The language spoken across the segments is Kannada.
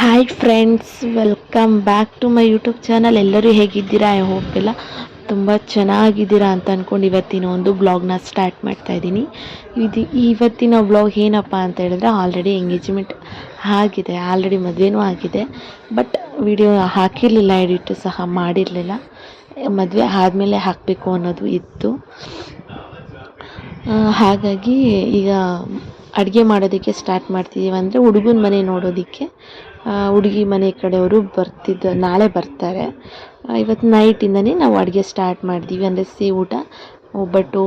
Hi friends welcome back to my YouTube channel ಎಲ್ಲರೂ ಹೇಗಿದ್ದೀರಾ? ಐ ಹೋಪ್ ಎಲ್ಲ ತುಂಬ ಚೆನ್ನಾಗಿದ್ದೀರಾ ಅಂತ ಅಂದ್ಕೊಂಡು ಇವತ್ತಿನ ಒಂದು ಬ್ಲಾಗ್ನ ಸ್ಟಾರ್ಟ್ ಮಾಡ್ತಾ ಇದ್ದೀನಿ. ಇದು ಇವತ್ತಿನ ಬ್ಲಾಗ್ ಏನಪ್ಪ ಅಂತ ಹೇಳಿದ್ರೆ ಆಲ್ರೆಡಿ ಎಂಗೇಜ್ಮೆಂಟ್ ಆಗಿದೆ ಆಲ್ರೆಡಿ ಮದುವೆನೂ ಆಗಿದೆ. ಬಟ್ ವಿಡಿಯೋ ಹಾಕಿರಲಿಲ್ಲ ಎಡಿಟ್ ಸಹ ಮಾಡಿರಲಿಲ್ಲ. ಮದುವೆ ಆದಮೇಲೆ ಹಾಕಬೇಕು ಅನ್ನೋದು ಇತ್ತು. ಹಾಗಾಗಿ ಈಗ ಅಡುಗೆ ಮಾಡೋದಕ್ಕೆ ಸ್ಟಾರ್ಟ್ ಮಾಡ್ತಿದ್ದೀವಿ ಅಂದರೆ ಹುಡುಗನ ಮನೆ ನೋಡೋದಕ್ಕೆ ಹುಡುಗಿ ಮನೆ ಕಡೆಯವರು ಬರ್ತಿದ್ದ, ನಾಳೆ ಬರ್ತಾರೆ. ಇವತ್ತು ನೈಟಿಂದನೇ ನಾವು ಅಡುಗೆ ಸ್ಟಾರ್ಟ್ ಮಾಡಿದ್ದೀವಿ ಅಂದರೆ ಸಿಹಿ ಊಟ, ಒಬ್ಬಟ್ಟು,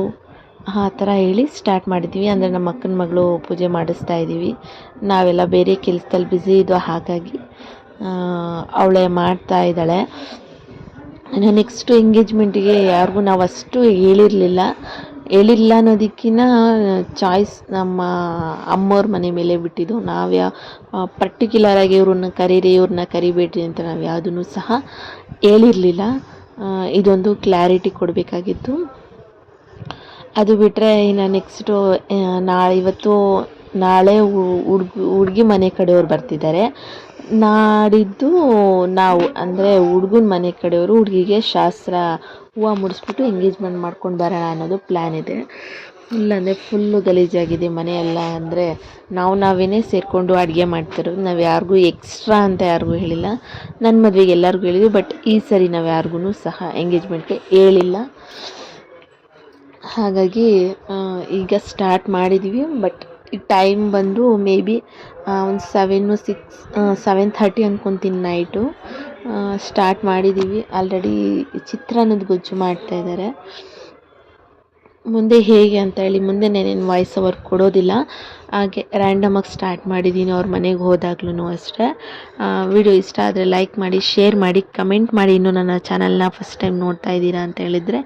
ಆ ಥರ ಹೇಳಿ ಸ್ಟಾರ್ಟ್ ಮಾಡಿದ್ದೀವಿ. ಅಂದರೆ ನಮ್ಮ ಅಕ್ಕನ ಮಗಳು ಪೂಜೆ ಮಾಡಿಸ್ತಾ ಇದ್ದೀವಿ ನಾವೆಲ್ಲ ಬೇರೆ ಕೆಲಸದಲ್ಲಿ ಬ್ಯುಸಿ ಇದ್ವು. ಹಾಗಾಗಿ ಅವಳೇ ಮಾಡ್ತಾ ಇದ್ದಾಳೆ. ನೆಕ್ಸ್ಟು ಎಂಗೇಜ್ಮೆಂಟಿಗೆ ಯಾರಿಗೂ ನಾವು ಅಷ್ಟು ಹೇಳಿರಲಿಲ್ಲ. ಹೇಳಿಲ್ಲ ಅನ್ನೋದಕ್ಕಿನ್ನ ಚಾಯ್ಸ್ ನಮ್ಮ ಅಮ್ಮವ್ರ ಮನೆ ಮೇಲೆ ಬಿಟ್ಟಿದ್ದು. ನಾವು ಯಾ ಪರ್ಟಿಕ್ಯುಲರಾಗಿ ಇವ್ರನ್ನ ಕರೀರಿ, ಇವ್ರನ್ನ ಕರಿಬೇಡ್ರಿ ಅಂತ ನಾವು ಯಾವುದನ್ನು ಸಹ ಹೇಳಿರಲಿಲ್ಲ. ಇದೊಂದು ಕ್ಲಾರಿಟಿ ಕೊಡಬೇಕಾಗಿತ್ತು. ಅದು ಬಿಟ್ಟರೆ ಇನ್ನು ನೆಕ್ಸ್ಟು ನಾಳೆ ಇವತ್ತು ನಾಳೆ ಹುಡುಗಿ ಹುಡ್ಗಿ ಮನೆ ಕಡೆಯವ್ರು ಬರ್ತಿದ್ದಾರೆ. ನಾಡಿದ್ದು ನಾವು, ಅಂದರೆ ಹುಡ್ಗನ ಮನೆ ಕಡೆಯವರು ಹುಡುಗಿಗೆ ಶಾಸ್ತ್ರ ಹೂವು ಮುಡಿಸ್ಬಿಟ್ಟು ಎಂಗೇಜ್ಮೆಂಟ್ ಮಾಡ್ಕೊಂಡು ಬರೋಣ ಅನ್ನೋದು ಪ್ಲ್ಯಾನ್ ಇದೆ. ಫುಲ್ ಅಂದರೆ ಫುಲ್ಲು ಗಲೀಜಾಗಿದೆ ಮನೆಯೆಲ್ಲ ಅಂದರೆ ನಾವು ನಾವೇ ಸೇರಿಕೊಂಡು ಅಡುಗೆ ಮಾಡ್ತಿರೋದು, ನಾವು ಯಾರಿಗೂ ಎಕ್ಸ್ಟ್ರಾ ಅಂತ ಯಾರಿಗೂ ಹೇಳಿಲ್ಲ. ನನ್ನ ಮದುವೆಗೆ ಎಲ್ಲರಿಗೂ ಹೇಳಿದ್ವಿ ಬಟ್ ಈ ಸರಿ ನಾವು ಯಾರಿಗೂ ಸಹ ಎಂಗೇಜ್ಮೆಂಟ್ಗೆ ಹೇಳಿಲ್ಲ. ಹಾಗಾಗಿ ಈಗ ಸ್ಟಾರ್ಟ್ ಮಾಡಿದ್ದೀವಿ ಬಟ್ ಟೈಮ್ ಬಂದು ಮೇ ಬಿ ಒಂದು ಸೆವೆನ್ನು ಸಿಕ್ಸ್ ಸೆವೆನ್ ಥರ್ಟಿ ಅಂದ್ಕೊತೀನಿ ನೈಟು ಸ್ಟಾರ್ಟ್ ಮಾಡಿದ್ದೀವಿ ಆಲ್ರೆಡಿ ಚಿತ್ರಾನ್ನದ ಗೊಜ್ಜು ಮಾಡ್ತಾ ಇದ್ದಾರೆ ಮುಂದೆ ಹೇಗೆ ಅಂತ ಹೇಳಿ, ಮುಂದೆ ನಾನೇನು ವಾಯ್ಸ್ ಓವರ್ ಕೊಡೋದಿಲ್ಲ. ಹಾಗೆ ರ್ಯಾಂಡಮಾಗಿ ಸ್ಟಾರ್ಟ್ ಮಾಡಿದ್ದೀನಿ ಅವ್ರ ಮನೆಗೆ ಹೋದಾಗ್ಲೂ ಅಷ್ಟೇ. ವಿಡಿಯೋ ಇಷ್ಟ ಆದರೆ ಲೈಕ್ ಮಾಡಿ ಶೇರ್ ಮಾಡಿ ಕಮೆಂಟ್ ಮಾಡಿ ಇನ್ನೂ ನನ್ನ ಚಾನಲ್ನ ಫಸ್ಟ್ ಟೈಮ್ ನೋಡ್ತಾ ಇದ್ದೀರಾ ಅಂತ ಹೇಳಿದರೆ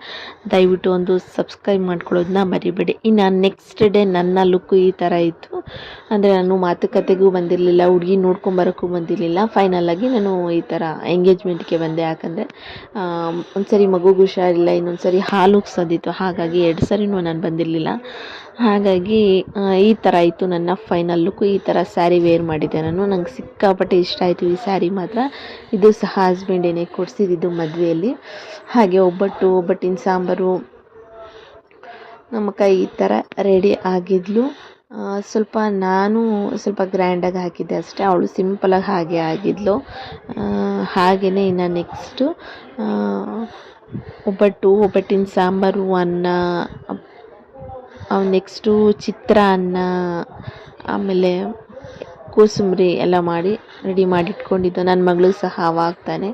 ದಯವಿಟ್ಟು ಒಂದು ಸಬ್ಸ್ಕ್ರೈಬ್ ಮಾಡ್ಕೊಳ್ಳೋದನ್ನ ಮರಿಬೇಡಿ. ಇನ್ನು ನೆಕ್ಸ್ಟ್ ಡೇ ನನ್ನ ಲುಕ್ ಈ ಥರ ಇತ್ತು. ಅಂದರೆ ನಾನು ಮಾತುಕತೆಗೂ ಬಂದಿರಲಿಲ್ಲ, ಹುಡುಗಿ ನೋಡ್ಕೊಂಬರೋಕ್ಕೂ ಬಂದಿರಲಿಲ್ಲ. ಫೈನಲ್ ಆಗಿ ನಾನು ಈ ಥರ ಎಂಗೇಜ್ಮೆಂಟ್ಗೆ ಬಂದೆ. ಯಾಕಂದರೆ ಒಂದ್ಸರಿ ಮಗುಗೆ ಹುಷಾರಿಲ್ಲ ಇನ್ನೊಂದು ಸರಿ ಹಾಲು ಉಗ್ಸೋದಿತ್ತು. ಹಾಗಾಗಿ ಎರಡು ಸರಿನೂ ನಾನು ಬಂದಿರಲಿಲ್ಲ. ಹಾಗಾಗಿ ಈ ಥರ ಇತ್ತು ನನ್ನ ಫೈನಲ್ ಲುಕ್ ಈ ಥರ ಸ್ಯಾರಿ ವೇರ್ ಮಾಡಿದ್ದೆ ನಾನು. ನಂಗೆ ಸಿಕ್ಕಾಪಟ್ಟೆ ಇಷ್ಟ ಆಯಿತು ಈ ಸ್ಯಾರಿ ಮಾತ್ರ. ಇದು ಸಹ ಹಸ್ಬೆಂಡೇನೆ ಕೊಡಿಸಿದ್ದು ಮದುವೆಯಲ್ಲಿ. ಹಾಗೆ ಒಬ್ಬಟ್ಟು, ಒಬ್ಬಟ್ಟಿನ ಸಾಂಬಾರು, ನಮ್ಮ ಕೈ ಈ ಥರ ರೆಡಿ ಆಗಿದ್ಲು. ಸ್ವಲ್ಪ ನಾನು ಸ್ವಲ್ಪ ಗ್ರ್ಯಾಂಡಾಗಿ ಹಾಕಿದ್ದೆ ಅಷ್ಟೇ. ಅವಳು ಸಿಂಪಲಾಗಿ ಹಾಗೆ ಆಗಿದ್ಲು. ಹಾಗೆಯೇ ಇನ್ನು ನೆಕ್ಸ್ಟು ಒಬ್ಬಟ್ಟು, ಒಬ್ಬಟ್ಟಿನ ಸಾಂಬಾರು, ಅನ್ನ ನೆಕ್ಸ್ಟು ಚಿತ್ರಾನ್ನ ಆಮೇಲೆ ಕೋಸಂಬರಿ ಎಲ್ಲ ಮಾಡಿ ರೆಡಿ ಮಾಡಿ ಇಟ್ಕೊಂಡಿದ್ದು ನನ್ನ ಮಗಳು ಸಹ ಅವಾಗ್ತಾನೆ.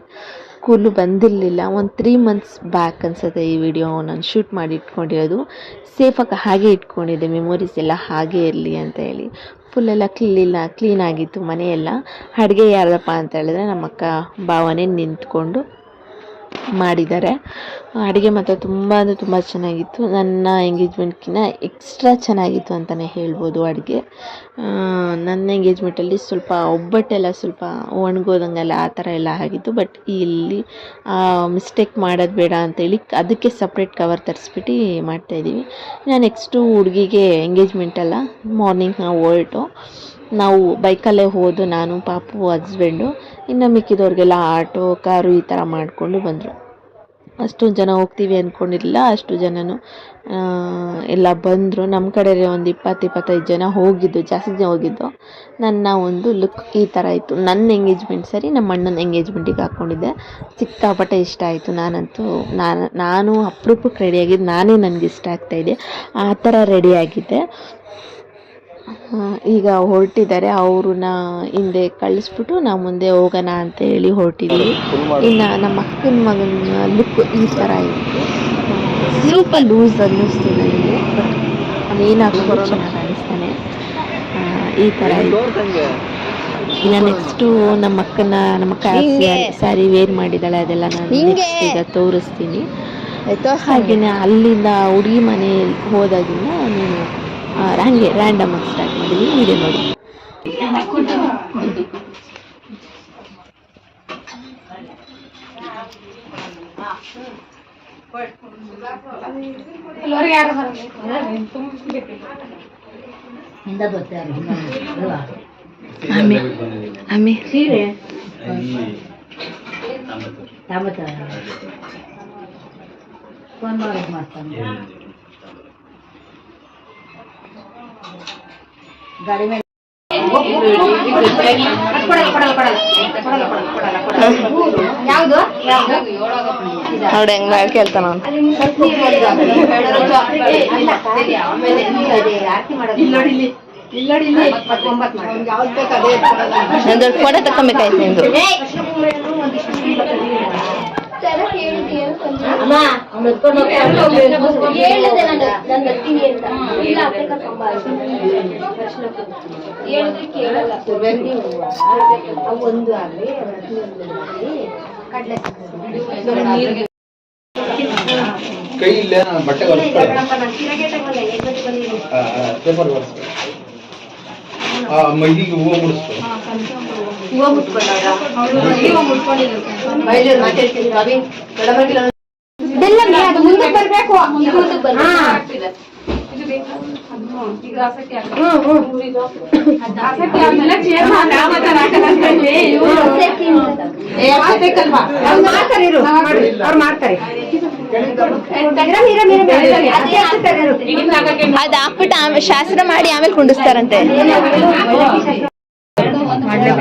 ಸ್ಕೂಲು ಬಂದಿರಲಿಲ್ಲ. ಒಂದು ತ್ರೀ ಮಂತ್ಸ್ ಬ್ಯಾಕ್ ಅನ್ಸುತ್ತೆ ಈ ವಿಡಿಯೋ ನಾನು ಶೂಟ್ ಮಾಡಿ ಇಟ್ಕೊಂಡಿರೋದು. ಸೇಫಾಗಿ ಹಾಗೆ ಇಟ್ಕೊಂಡಿದ್ದೆ. ಮೆಮೊರೀಸ್ ಎಲ್ಲ ಹಾಗೆ ಇರಲಿ ಅಂತ ಹೇಳಿ. ಫುಲ್ ಎಲ್ಲ ಕ್ಲೀನಾಗಿತ್ತು ಕ್ಲೀನ್ ಆಗಿತ್ತು ಮನೆಯೆಲ್ಲ. ಅಡುಗೆ ಯಾರದಪ್ಪ ಅಂತ ಹೇಳಿದ್ರೆ ನಮ್ಮ ಅಕ್ಕ ಭಾವನೆ ನಿಂತ್ಕೊಂಡು ಮಾಡಿದ್ದಾರೆ. ಅಡುಗೆ ಮಾತ್ರ ತುಂಬ ಅಂದರೆ ತುಂಬ ಚೆನ್ನಾಗಿತ್ತು. ನನ್ನ ಎಂಗೇಜ್ಮೆಂಟ್ಗಿಂತ ಎಕ್ಸ್ಟ್ರಾ ಚೆನ್ನಾಗಿತ್ತು ಅಂತಲೇ ಹೇಳ್ಬೋದು ಅಡುಗೆ. ನನ್ನ ಎಂಗೇಜ್ಮೆಂಟಲ್ಲಿ ಸ್ವಲ್ಪ ಒಬ್ಬಟ್ಟೆಲ್ಲ ಸ್ವಲ್ಪ ಒಣಗೋದಂಗೆಲ್ಲ ಆ ಥರ ಎಲ್ಲ ಆಗಿತ್ತು. ಬಟ್ ಇಲ್ಲಿ ಮಿಸ್ಟೇಕ್ ಮಾಡೋದು ಬೇಡ ಅಂತೇಳಿ ಅದಕ್ಕೆ ಸಪ್ರೇಟ್ ಕವರ್ ತರಿಸ್ಬಿಟ್ಟು ಮಾಡ್ತಾಯಿದ್ದೀವಿ ನಾನು ನೆಕ್ಸ್ಟು ಹುಡುಗಿಗೆ ಎಂಗೇಜ್ಮೆಂಟಲ್ಲ ಮಾರ್ನಿಂಗ್ ನಾವು ಹೊರಟು. ನಾವು ಬೈಕಲ್ಲೇ ಹೋದು ನಾನು, ಪಾಪು ಹಸ್ಬೆಂಡು ಇನ್ನು ಮಿಕ್ಕಿದವ್ರಿಗೆಲ್ಲ ಆಟೋ, ಕಾರು ಈ ಥರ ಮಾಡಿಕೊಂಡು ಬಂದರು. ಅಷ್ಟೊಂದು ಜನ ಹೋಗ್ತೀವಿ ಅಂದ್ಕೊಂಡಿರಲಿಲ್ಲ ಅಷ್ಟು ಜನನು ಎಲ್ಲ ಬಂದರು. ನಮ್ಮ ಕಡೆ ಒಂದು ಇಪ್ಪತ್ತು, ಇಪ್ಪತ್ತೈದು ಜನ ಹೋಗಿದ್ದು, ಜಾಸ್ತಿ ಜನ ಹೋಗಿದ್ದು. ನನ್ನ ಒಂದು ಲುಕ್ ಈ ಥರ ಇತ್ತು. ನನ್ನ ಎಂಗೇಜ್ಮೆಂಟ್ ಸರಿ, ನಮ್ಮ ಅಣ್ಣನ ಎಂಗೇಜ್ಮೆಂಟಿಗೆ ಹಾಕ್ಕೊಂಡಿದ್ದೆ ಸಿಕ್ಕಾಪಟ್ಟೆ ಇಷ್ಟ ಆಯಿತು. ನಾನಂತೂ, ನಾನು ನಾನು ಅಪರೂಪಕ್ಕೆ ರೆಡಿಯಾಗಿದ್ದು ನಾನೇ ನನಗೆ ಇಷ್ಟ ಆಗ್ತಾಯಿದ್ದೆ ಆ ಥರ ರೆಡಿಯಾಗಿದ್ದೆ ಈಗ ಹೊರಟಿದ್ದಾರೆ ಅವ್ರನ್ನ ಹಿಂದೆ ಕಳಿಸ್ಬಿಟ್ಟು ನಾವು ಮುಂದೆ ಹೋಗೋಣ ಅಂತ ಹೇಳಿ ಹೊರಟಿದ್ದೀವಿ ಇನ್ನು ನಮ್ಮ ಅಕ್ಕನ ಮಗನ ಲುಕ್ ಈ ಥರ ಇತ್ತು. ಸ್ವಲ್ಪ ಲೂಸ್ ಅನ್ನಿಸ್ತು ನನಗೆ ಬಟ್ ಅವನೇನಾಗ್ಬೋದು ಚೆನ್ನಾಗಿ ಕಾಣಿಸ್ತಾನೆ. ಈ ಥರ ಇತ್ತು. ಇನ್ನು ನೆಕ್ಸ್ಟು ನಮ್ಮ ಅಕ್ಕನ ನಮ್ಮ ಅಕ್ಕ ಸ್ಯಾರಿ ವೇರ್ ಮಾಡಿದ್ದಾಳೆ ಅದೆಲ್ಲ ನಾನು ನೆಕ್ಸ್ಟ್ ಈಗ ತೋರಿಸ್ತೀನಿ. ಹಾಗೆಯೇ ಅಲ್ಲಿಂದ ಹುಡುಗಿ ಮನೆ ಹೋದಾಗಿಂದ ನೀನು ಹಂಗೆ ರ್ಯಾಂಡಮ್ ಆಗಿ ಸ್ಟಾರ್ಟ್ ಮಾಡಿದ್ವಿ ವಿಡಿಯೋ ನೋಡಿ. ಆಮೆ ಸೀರೆ? ಫೋನ್ ಮಾಡೋದು ಮಾಡ್ತಾನೆ. ಗಾಡಿ ಮೇಲೆ ಯಾವುದು? ನೋಡಿ ಹೆಂಗ್ ಮಾಡಿ ಕೇಳ್ತಾನ. ಆರತಿ ಮಾಡೋದು ನಂದು. ಫೋಟೋ ತಕೊಂಬೇಕಾಯ್ತು ಅಮ್ಮ ಅವ್ನು ಎತ್ಕೊಂಡು ಹೇಳಿದೆ ನಾನು ಬರ್ತೀನಿ ಅಂತ. ಇಲ್ಲ ಅತ್ತೆ ಕರ್ಕೊಂಡ್ ಪ್ರಶ್ನೆ. ಹೇಳಿದ್ರೆ ಕೇಳಲ್ಲ. ಅವು ಒಂದು ಆಗಲಿ ಕಡಲೆ ಕೈ ಇಲ್ಲ ಬಟ್ಟೆ ಪೇಪರ್ ಒರೆಸ್ಕೊಳ್ಳಿ ಆ ಮೈದಿಗೆ ಹೂವು ಮುಡಿಸ್ತು ಹೂವು ಮುಟ್ಕೊಂಡವ್ರ? ಬೈಲು ಮಾತಾಡ್ತೀನಿ ರವಿ ದೊಡ್ಡವರಿಗಿಲ್ಲ ಅದು ಮುಂದಕ್ಕೆ ಬರಬೇಕು. ಅವ್ರು ಮಾಡ್ತಾರೆ ಅದ್ ಹಾಕ್ಬಿಟ್ಟು ಆಮೇಲೆ ಶಾಸ್ತ್ರ ಮಾಡಿ ಆಮೇಲೆ ಕುಂಡಿಸ್ತಾರಂತೆ.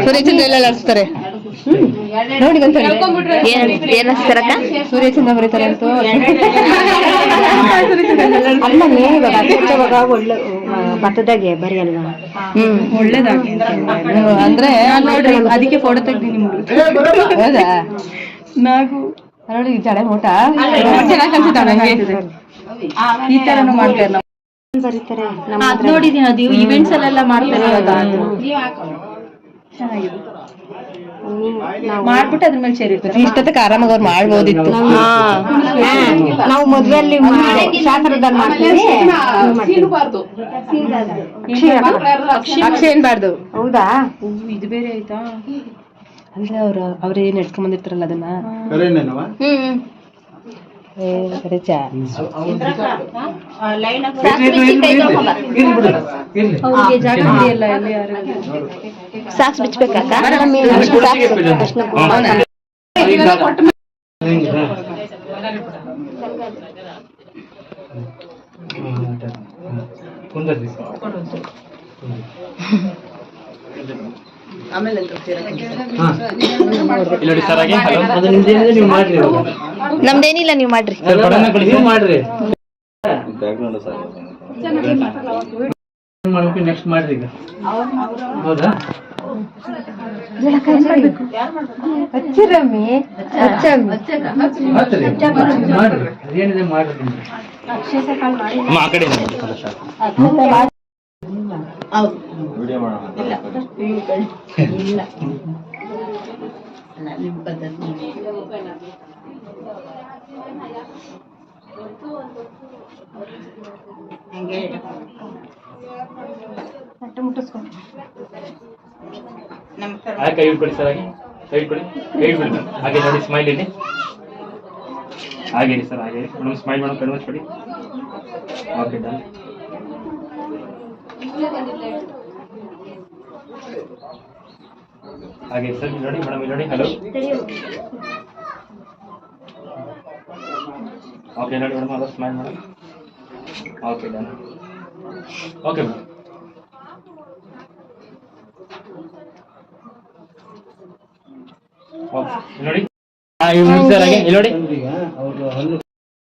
ಸೂರ್ಯಚಂದ್ರ ಎಲ್ಲ ಆಡಿಸ್ತಾರೆ ಏನ್ ಹಚ್ತಾರಕ್ಕ ಸೂರ್ಯಚಂದ್ರ ಬರೀತಾರೆ ಅಂತ. ಅಲ್ಲನೇ ಇವಾಗ ಅತ್ಯಚ್ಚವಾಗ ಒಳ್ಳೆ ಭತ್ತದಾಗೆ ಹ್ಮ್. ಅಂದ್ರೆ ನೋಡ್ರಿ ಅದಕ್ಕೆ ಫೋಟೋ ತೆಗ್ದಿ ನಿಮ್ಗೆ ಹೌದಾ? ನಾಗು. ನೋಡಿ ಜಡೆ ಮೋಟ. ಚೆನ್ನಾಗಿ ಕಾಣಿಸುತ್ತೆ ನಂಗೆ ಈ ತರನು ಮಾಡ್ತಾರೆ. ಬರೀತಾರೆ. ನೋಡಿದೀನಿ ಅದು. ಇವೆಂಟ್ಸ್ ಅಲ್ಲೆಲ್ಲ ಮಾಡ್ತಾರೆ ಚೆನ್ನಾಗಿದೆ ಮಾಡ್ಬಿಟ್ಟು ಅದ್ರ ಮೇಲೆ ಸೇರಿ ಇಷ್ಟೊತ್ತಕ್ಕೆ ಆರಾಮಾಗಿ ಅವ್ರು ಮಾಡ್ಬೋದಿತ್ತು. ನಾವು ಮದ್ವೆಯಲ್ಲಿ ಶಾಸ್ತ್ರದಲ್ಲಿ ಮಾಡ್ತೀವಿ. ಅಕ್ಷಯ ಏನ್ಬಾರ್ದು ಹೌದಾ? ಇದು ಬೇರೆ ಆಯ್ತಾ? ಅಂದ್ರೆ ಅವ್ರ ಅವ್ರೇ ನಡ್ಕೊಂಡ್ ಬಂದಿರ್ತಾರಲ್ಲ ಅದನ್ನ? ಏ, ಕರೆಚಾ? ಅವ್ರಿಗೆ ಜಾಗ ಹಿಡಿಯಲ್ಲ ಎಲ್ಲಿ ಯಾರು ಸಾಕ್ಸ್ ಬಿಚ್ಬೇಕಾಕ ಕುಂದರ್ರಿ ನೋಡಿ ಸರ್ ಹಾಗೆ ಹಲೋ. ಅದು ನಿಮ್ದೇನಿದೆ ನೀವು ಮಾಡ್ರಿ ನಮ್ದೇನಿಲ್ಲ ನೀವ್ ಮಾಡ್ರಿ. ಕಳಿಸಿ ಮಾಡ್ರಿ. ಏನ್ ಮಾಡ್ಬೇಕು ನೆಕ್ಸ್ಟ್ ಮಾಡ್ರಿ ಈಗ. ಹೌದಾ? ಹಚ್ಚಿರಮ್ಮಿ ಹಚ್ಚಮ್ಮಿ. ಹಚ್ಚ್ರಿ. ಮಾಡ್ರಿ. ಅದೇನಿದೆ ಮಾಡ್ರಿ ನಿಮ್ದು. ಅಮ್ಮ, ಆ ಕಡೆ ಹಾಗೆ ಕೈ ಹಿಡ್ಕೊಡಿ ಸರ್ ಹಾಗೆ. ಕೈ ಹಿಡ್ಕೊಡಿ ಕೈ ಹಿಡ್ಕೊಡಿ madam. ಹಾಗೆ ನೋಡಿ ಸ್ಮೈಲ್ ಇಲ್ಲಿ ಸರ್ ಹಾಗೆ ಮೇಡಮ್ ಸ್ಮೈಲ್ ಮೇಡಮ್ ಕಣ್ಣು ಕೊಡಿ ಓಕೆ ಡನ್ ಹಾಗೆ ಸರ್ ನೋಡಿ ಮೇಡಮ್ ನೋಡಿ ಹಲೋ ಓಕೆ ನೋಡಿ ಮೇಡಮ್ ಅದು smile madam okay done okay madam ನೋಡಿ.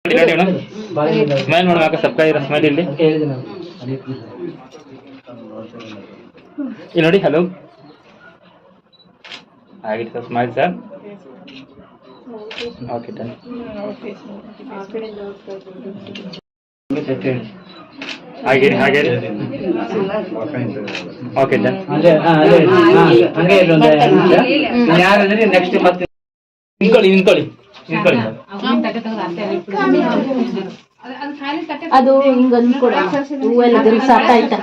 ಇಲ್ಲಿ ಮೇಡಮ್. ಸ್ಮೈಲ್ ಮೇಡಮ್ ಯಾಕೆ ಸಬ್ಕ ಇರೋ ಸ್ಮೈಲ್ ಇಲ್ಲಿ. ಇಲ್ಲಿ ನೋಡಿ ಹಲೋ ಆಗಿತ್ತು sir smile sir okay done ಹಾಗೆ ಹಾಗೆ ಓಕೆ ಡನ್ ಹಂಗೆ ಇರು ನಿಮಿಷ. ಯಾರಂದ್ರೆ ನೆಕ್ಸ್ಟ್ ಮತ್ತೆ ನಿಂತ್ಕೊಳ್ಳಿ ನಿಂತ್ಕೊಳ್ಳಿ ನಿಂತ್ಕೊಳ್ಳಿ. ಅದು ಹಿಂಗ ಅಂದ್ಕೊಡ ಹೂವೆಲ್ಲ ಸಾಕಾಯ್ತಾ ಆಯ್ತಾ?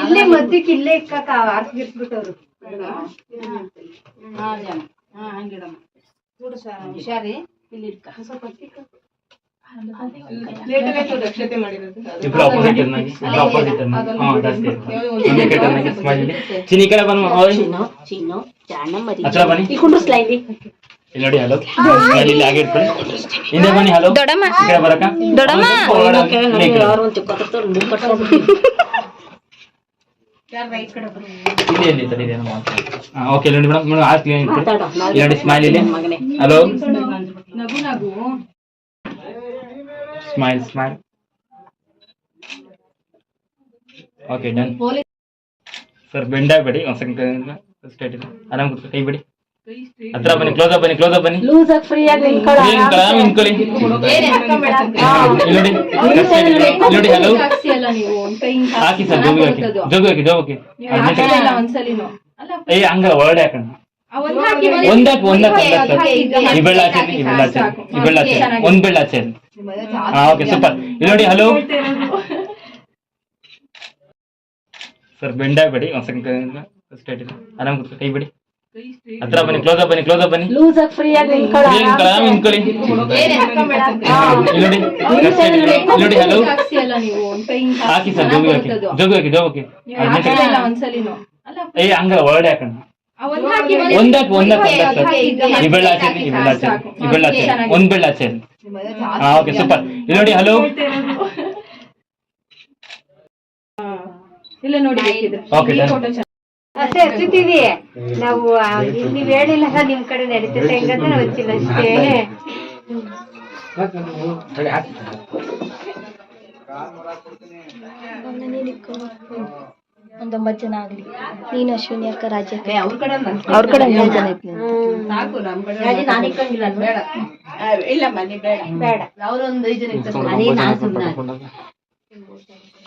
ಇಲ್ಲೇ ಮದ್ದಕ್ಕೆ ಇಲ್ಲೇ ಇಕ್ಕಕ್ಕ ಇಬ್ರು ಅಪೋಸಿಟ್ ಇರ್ನಾಗಿ ಹಾ ಒಂದೇ ಕೆಟ್ಟನಾಗಿ ಸ್ಮೈಲ್ ಇಲ್ಲಿ ಚಿನಿ ಈ ಕಡೆ ಬನ್ನಿ ಓಯ್ ಹತ್ರ ಬನ್ನಿ. ಇಲ್ಲಿ ನೋಡಿ ಹಲೋ ಸ್ಮೈಲ್ ಇಲ್ಲಿ ಹಾಗೆ ಇಟ್ಕೊಳ್ಳಿ ಹಿಂದೆ ಬನ್ನಿ ಹಲೋ ದೊಡ್ಡಮ್ಮ. ಈ ಕಡೆ ಬರಕ ದೊಡ್ಡಮ್ಮ. ಇಲ್ಲಿ. ಇಲ್ಲಿ ಎಲ್ಲಿ ಓಕೆ ನೋಡಿ ಮೇಡಮ್ ಮೇಡಮ್ ಆರ್ಟ್ ಕ್ಲೀನ್ ಇಟ್ಟು ಇಲ್ಲಿ ನೋಡಿ ಸ್ಮೈಲ್ ಇಲ್ಲಿ. ಹಲೋ ನಗು. ನಗು smile smile okay done sir bend ಆಗಬೇಡಿ. ಒಂದು ಸೆಕೆಂಡ್ ಸ್ಟೇಟ್ ಇಲ್ಲ ಆರಾಮ್ ಕೈ ಬಿಡಿ. ಹತ್ರ ಬನ್ನಿ ಕ್ಲೋಸ್ ಅಪ್ ಬನ್ನಿ ಕ್ಲೋಸ್ ಅಪ್ ಬನ್ನಿ. ಫ್ರೀ ನಿಂತ್ಕೊಳ್ಳಿ ಇಲ್ಲಿ ನೋಡಿ ಹಲೋ ಹಾಕಿ ಸರ್ ಜೋಗಿ ಹಾಕಿ ಜೋಗಿ ಹಾಕಿ. ಜೋಗಿ ಹಾಕಿ ಏ ಹಂಗ ಹೊರಡೆ ಹಾಕೋಣ. ಒಂದಾಕ ಒಂದಾಕ ಈ ಬೆಳ್ಳ ಆಚೆ ಈ ಬೆಳ್ಳ ಆಚೆ. ಈ ಬೆಳ್ಳ ಆಚೆ. ಒಂದ್ ಬೆಳ್ಳ ಆಚೆ. ಹಾ ಓಕೆ ಸೂಪರ್ ಇಲ್ಲಿ ನೋಡಿ ಹಲೋ ಸರ್ ಬೆಂಡ್ ಆಗಬೇಡಿ. ಒಂದು ಸೆಕೆಂಡ್ ಸ್ಟೇಟ್ ಇಲ್ಲ ಆರಾಮ್ ಕೈ ಬಿಡಿ. ಹತ್ರ ಬನ್ನಿ ಕ್ಲೋಸ್ ಅಪ್ ಬನ್ನಿ ಕ್ಲೋಸ್ ಅಪ್ ಬನ್ನಿ. ಫ್ರೀ ಆಗಿ ನಿಂತ್ಕೊಳ್ಳಿ. ಇಲ್ಲಿ ನೋಡಿ ನೋಡಿ ಹಲೋ ಹಾಕಿ ಸರ್ ಜೋಗಿ ಹಾಕಿ. ಜೋಗಿ ಹಾಕಿ ಜೋಗಿ ಹಾಕಿ. ಏ ಹಂಗ ಹಾಕೋಣ. ಆ ಒಂದ್ ಹಾಕಿ ಒಂದಾಕ್ ಒಂದಾಕ್ ಒಂದಾಕ್ ಸರ್ ಈ ಬೆಳ್ಳ ಆಚೆ ಈ ಬೆಳ್ಳ ಆಚೆ. ಈ ಬೆಳ್ಳ ಆಚೆ. ಒಂದ್ ಬೆಳ್ಳ ಆಚೆ. ಹಾ ಓಕೆ ಸೂಪರ್ ಇಲ್ಲಿ ನೋಡಿ ಹಲೋ ಇಲ್ಲ ನೋಡಿ ಬೇಕಿದ್ರೆ. ಓಕೆ ಅಷ್ಟೇ ಹಚ್ಚುತ್ತೀವಿ ನಾವು ನೀವ್ ಹೇಳಿಲ್ಲ ನಿಮ್ ಕಡೆ ನಡೀತದೆ ಹೆಂಗಂತ ನಾವು ಹಚ್ಚಿಲ್ಲ ಅಷ್ಟೇ. ಒಂದೊಂಬತ್ತು ಜನ ಆಗ್ಲಿ. ನೀನು ಅಶ್ವಿನಿ ಅಕ್ಕ ರಾಜ್ಯ ಅವ್ರ ಕಡೆ ಅವ್ರ ಕಡೆ ಮೂರ್ ಜನ ಐತಿ ಸಾಕು ನಮ್ ಕಡೆ ನಾನು ಇಕ್ಕಂಗಿಲ್ಲ ಬೇಡ. ಇಲ್ಲ ಮನೆ ಬೇಡ. ಬೇಡ. ಅವ್ರೊಂದ್ ಐದ್ ಜನ ಇರ್ತಾರೆ.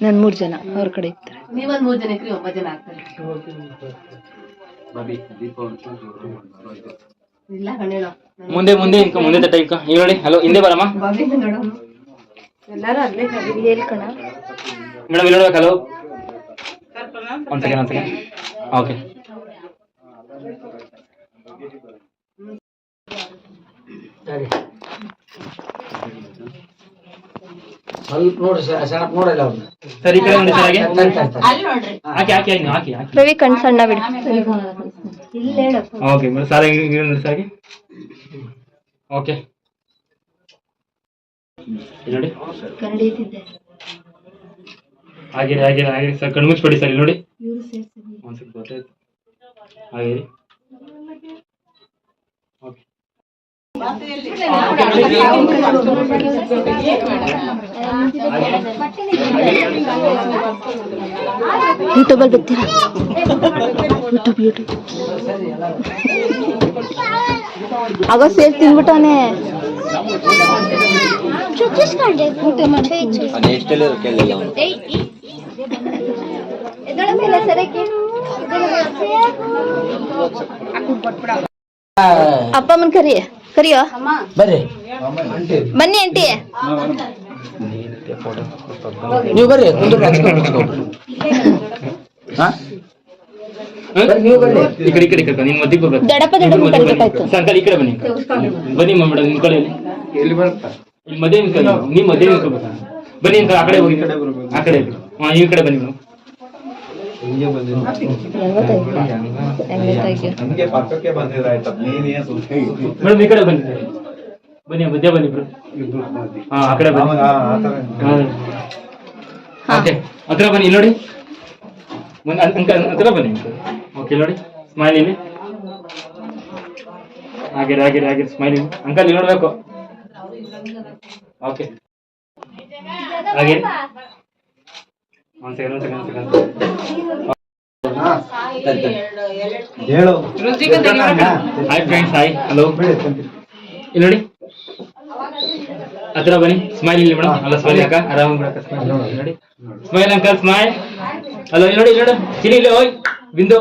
ನನ್ ಮೂರ್ ಜನ ಅವ್ರ ಕಡೆ ಇರ್ತಾರೆ. ನೀವೊಂದ್ ಮೂರ್ ಜನ ಒಂಬತ್ತು ಜನ ಆಗ್ತಾರೆ. ಇಲ್ಲ ಕಣ್ಣೇಳೋ ಮುಂದೆ ಮುಂದೆ ಇಂಕ ಮುಂದೆ ತಟ್ಟ ಇನ್ಕ. ಇಲ್ಲಿ ನೋಡಿ ಹಲೋ ಹಿಂದೆ ಬರಮ್ಮ. ಎಲ್ಲಾರು ಅಲ್ಲೇ ಹೇಳ್ಕಣ ಮೇಡಮ್ ಇಲ್ಲಿ ನೋಡ್ಬೇಕು ಹಲೋ. ಒಂದ್ ಸೆಕೆಂಡ್ ಒಂದ್ ಸೆಕೆಂಡ್ ಓಕೆ ಸ್ವಲ್ಪ ನೋಡಿ ಸಣ್ಣ ನೋಡಲ್ಲ ಅವ್ರನ್ನ ಸರ್ ಈ ಕಡೆ ನೋಡಿ ಸರ್ ಹಾಗೆ? ಹಾಕಿ ಹಾಕಿ ಹಾಕಿ ಹಾಕಿ ಹಾಕಿ. ರವಿ ಕಣ್ ಸಣ್ಣ ಬಿಡು. ಇಲ್ಲ ಓಕೆ ಮೇಡಮ್ ಸಾಲ ಹಿಂಗೆ ನೋಡಿ ಸರ್ ಹಾಗೆ? ಓಕೆ. ನೋಡಿ. ಹಾಗೆ ಹಾಗೆ ಹಾಗೆ. ಸರ್ ಕಣ್ಣು ಮುಚ್ಚಿಬಿಡಿ ಸರ್ ಇಲ್ಲಿ ನೋಡಿ. ಒಂದ್ ಸ್ವಲ್ಪ ಗೊತ್ತಾಯ್ತು. ಹಾಗೆ. ಓಕೆ. ಯೂಟ್ಯೂಬಲ್ಲಿ ಬರ್ತೀರಾ ಯೂಟ್ಯೂಬ್ ಯೂಟ್ಯೂಬ್ ಆಗ ಸೇರ್ ತಿನ್ಬಿಟ್ಟವನೆ ಅಪ್ಪ ಅಮ್ಮನ್ ಕರಿ ಕರಿಯೋ? ಬರ್ರಿ. ಬನ್ನಿ ಅಂಟಿ ನೀವು ಬರ್ರಿ ಕುಂದ್ರಿ ಹಾ? ಬರ್ರಿ, ನೀವು ಬರ್ರಿ. ಈ ಕಡೆ ಈ ಕಡೆ ಕರ್ಕೊಂಡು ನಿಮ್ಮ ಮಧ್ಯಕ್ಕೆ ಬರ್ಬೇಕು ದಡಪ ಕರಿಬೇಕಾಯ್ತು ಸಂಕಲ್ ಈ ಕಡೆ ಬನ್ನಿ. ಬನ್ನಿ ಮೇಡಮ್ ಇಲ್ಲಿ ಎಲ್ಲಿ ಬರುತ್ತಾ? ಇಲ್ಲಿ ಮಧ್ಯೆ ಮಧ್ಯೆ ನಿಂತ್ಕೋಬೇಕಾ ಬನ್ನಿ ಅಂಕಲ್ ಆ ಕಡೆ ಹೋಗಿ. ಆ ಕಡೆ. ಹಾ ಈ ಕಡೆ ಬನ್ನಿ ಮೇಡಮ್. ನಮ್ಗೆ ಪಕ್ಕಕ್ಕೆ ಬಂದಿದ್ದಾಯ್ತು ನೀನೇನ್ ಸುದ್ದಿ ಮೇಡಮ್ ಈ ಕಡೆ ಬನ್ನಿ. ಬನ್ನಿ ಮಧ್ಯ ಬನ್ನಿ ಬ್ರೋ. ಹಾ ಆ ಕಡೆ ಬನ್ನಿ. ಓಕೆ ಹತ್ರ ಬನ್ನಿ ಇಲ್ಲಿ ನೋಡಿ. ಅಂಕಲ್ ಹತ್ರ ಬನ್ನಿ. ಓಕೆ ನೋಡಿ. ಸ್ಮೈಲ್ ಇಲ್ಲಿ. ಹಾಗೆ ಆಗಿರಿ ಆಗಿರಿ ಸ್ಮೈಲ್ ಇಲ್ಲಿ. ಅಂಕಲ್ ಇಲ್ಲಿ ನೋಡ್ಬೇಕು. ಓಕೆ. ಹಾಗೆ. ಒಂದ್ ಸೆಕೆಂಡ್ ಒಂದ್ ಸೆಕೆಂಡ್ ಸೆಕೆಂಡ್ ಹೇಳು. ಹಾಯ್ ಫ್ರೆಂಡ್ಸ್ ಹಾಯ್ ಹಲೋ ಇಲ್ಲಿ ನೋಡಿ. ಹತ್ರ ಬನ್ನಿ. ಸ್ಮೈಲ್ ಇಲ್ಲಿ ಮೇಡಮ್ ಅಲ್ಲ ಸ್ಮೈಲ್ ಅಕ್ಕ ಆರಾಮ ಸ್ಮೈಲ್ ನೋಡಿ. ಸ್ಮೈಲ್ ಅಂಕಲ್ ಸ್ಮೈಲ್ ಹಲೋ ಇಲ್ಲಿ ನೋಡಿ ಇಲ್ಲಿ ನೋಡಿ. ಇಲ್ಲಿ ಹೋಯ್. ಬಿಂದು.